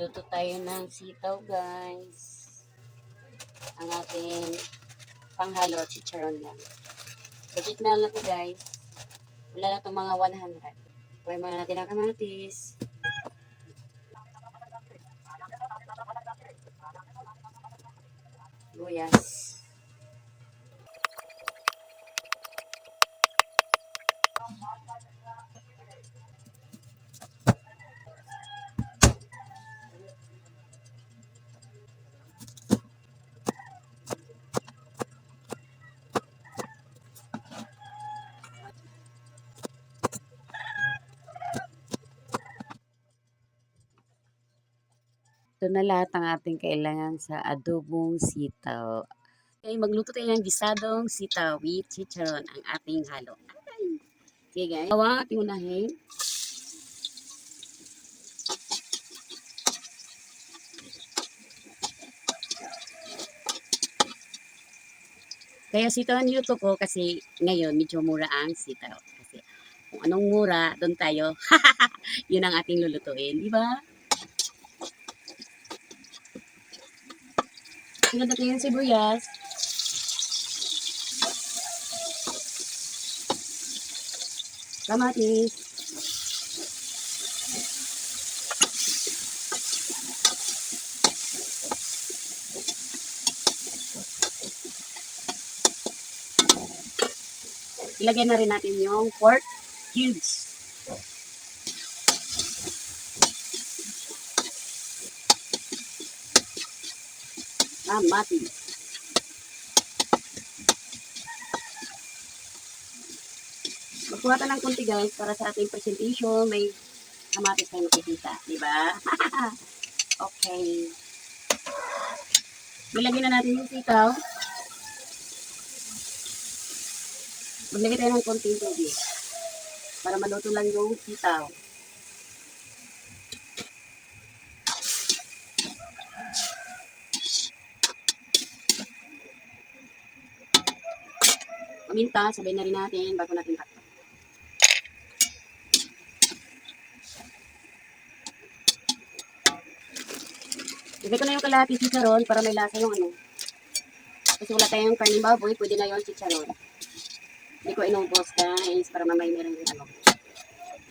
Magluto tayo ng sitaw, guys. Ang ating panghalo, chicharon lang. Budget na lang to guys. Wala na itong mga 100. Pwede muna natin ang kamatis. Luyas. Ito na lahat ang ating kailangan sa adobong sitaw. Okay, magluto tayo ng gisadong sitaw with chicharon ang ating halo. Ay! Okay guys, awa ating unahin. Kaya sitaw niluto ko kasi ngayon medyo mura ang sitaw. Kasi kung anong mura, doon tayo. Yun ang ating lulutuin, di ba? Sunod natin yung sibuyas. Kamatis. Ilagay na rin natin yung pork cubes. Kamatis. Magkuha ka ng konti guys para sa ating presentation. May kamatis tayo makikita. Diba? okay. Nilagyan na natin yung sitaw. Maglagay tayo ng konting tubig. Para maluto lang yung sitaw. Paminta, sabay na rin natin bago natin takpan. Lagay ko na yung kalahati chicharon para may lasa yung ano. Kasi wala tayong karning baboy, pwede na yung chicharon. Hindi ko inubos guys para mamay meron yung ano.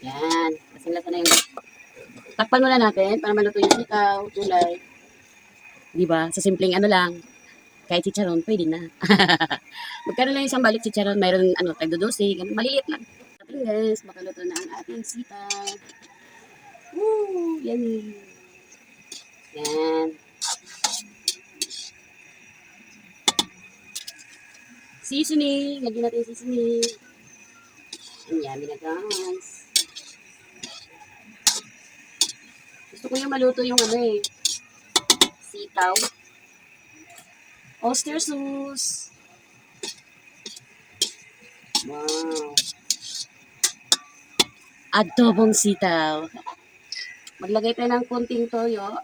Yan. Kasi lasa na yung Takpan muna natin para maluto yung sitaw, gulay. Di ba? Sa simpleng ano lang. Kahit chicharon, pwede na. Magkaroon lang isang balik chicharon, mayroon ano, tagdodosi, ganun, maliliit lang. Ating guys, makaluto na ang ating sitaw. Woo! Yummy! Yan. Seasoning. Lagyan natin seasoning. Ang yummy na guys. Gusto ko yung maluto yung ano eh. Sitaw. Oyster sauce. Wow. Adobong sitaw. Maglagay tayo ng kunting toyo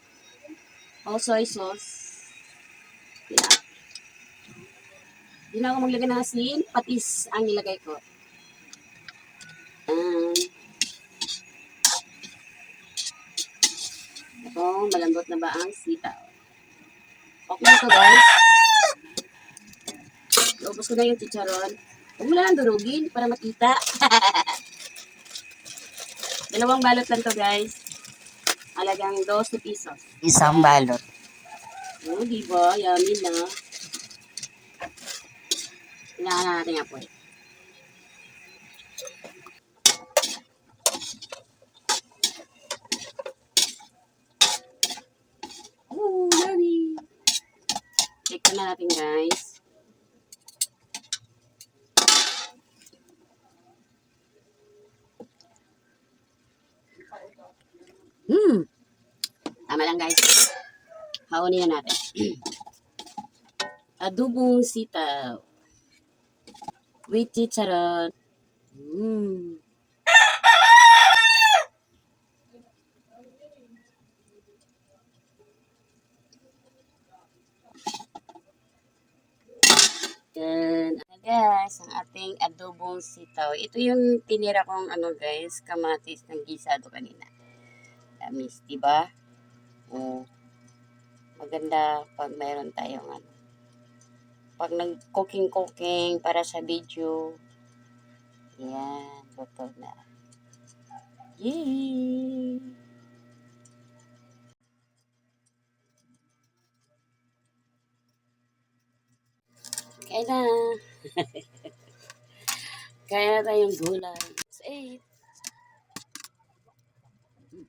o soy sauce. Yan. Hindi na ako maglagay ng asin, patis ang nilagay ko. Yan. Ito, malambot na ba ang sitaw? Okay na to guys. Ubus ko na yung chicharon. Huwag mo na lang durugin para makita. Dalawang balot lang to guys. Halagang 12 pesos. Isang balot. Oh, di ba? Yummy na. Kailangan na natin apoy. Oh, yummy! Check na natin guys. Hmm. Tama lang guys. Haunin na natin. Adobong sitaw. With chicharon. Mm. Yan. Ano guys, ang ating adobong sitaw. Ito yung tinira kong ano guys, kamatis ng gisado kanina. Tamis, di ba? Maganda pag mayroon tayong ano. Pag nag-cooking-cooking para sa video. Yan, luto na. Yay! Kaya na. Kaya na tayong gulay. It's eight. Hmm.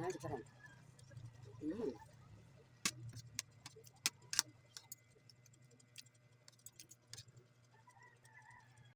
Ah, sarap. Mm.